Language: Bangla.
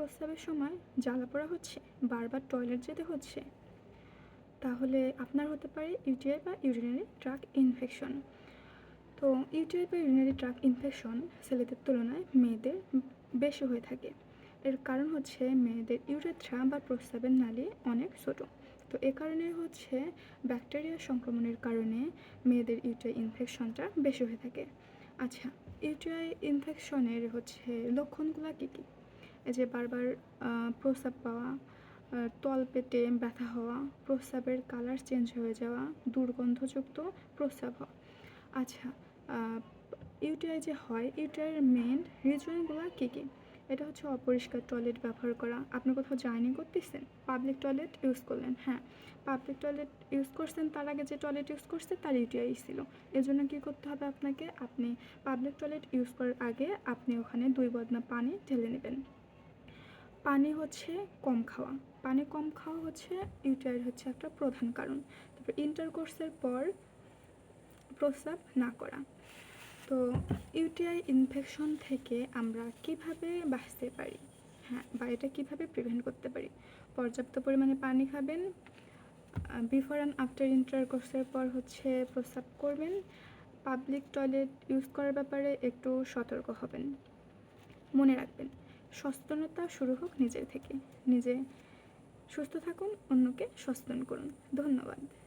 প্রস্রাবের সময় জ্বালা পোড়া হচ্ছে, বারবার টয়লেট যেতে হচ্ছে। তাহলে আপনার হতে পারে ইউটিআই বা ইউরিনারি ট্রাক ইনফেকশন। তো ইউটিআই বা ইউরিনারি ট্রাক ইনফেকশন ছেলেদের তুলনায় মেয়েদের বেশি হয়ে থাকে। এর কারণ হচ্ছে মেয়েদের ইউরেথ্রা বা প্রস্রাবের নালী অনেক ছোটো। তো এ কারণে হচ্ছে ব্যাকটেরিয়া সংক্রমণের কারণে মেয়েদের ইউটিআই ইনফেকশনটা বেশি হয়ে থাকে। আচ্ছা ইউটিআই ইনফেকশনের হচ্ছে লক্ষণগুলো কী কী? যে বারবার প্রস্রাব পাওয়া তল পেটে ব্যথা হওয়া, প্রস্রাবের কালার চেঞ্জ হয়ে যাওয়া, দুর্গন্ধযুক্ত প্রস্রাব হওয়া। আচ্ছা ইউটিআই যে হয়, ইউটিআইয়ের মেন রিজনগুলো কী কী? এটা হচ্ছে অপরিষ্কার টয়লেট ব্যবহার করা। আপনি কোথাও জার্নি করতেছেন? পাবলিক টয়লেট ইউজ করলেন হ্যাঁ। পাবলিক টয়লেট ইউজ করছেন, তার আগে যে টয়লেট ইউজ করছে, তার ইউটিআই ছিল। এর জন্য কী করতে হবে আপনাকে? আপনি পাবলিক টয়লেট ইউজ করার আগে আপনি ওখানে দুই বদনা পানি ঢেলে নেবেন। পানি হচ্ছে কম খাওয়া। পানি কম খাওয়া হচ্ছে ইউটিআইয়ের হচ্ছে একটা প্রধান কারণ। তারপর ইন্টারকোর্সের পর প্রস্রাব না করা। তো ইউটিআই ইনফেকশন থেকে আমরা কীভাবে বাঁচতে পারি? হ্যাঁ বা এটা কীভাবে প্রিভেন্ট করতে পারি? পর্যাপ্ত পরিমাণে পানি খাবেন বিফোর অ্যান্ড আফটার ইন্টারকোর্সের পর হচ্ছে প্রস্রাব করবেন পাবলিক টয়লেট ইউজ করার ব্যাপারে একটু সতর্ক হবেন। মনে রাখবেন। সচেতনতা শুরু হোক নিজের থেকে। নিজে সুস্থ থাকুন অন্যকে সচেতন করুন। ধন্যবাদ।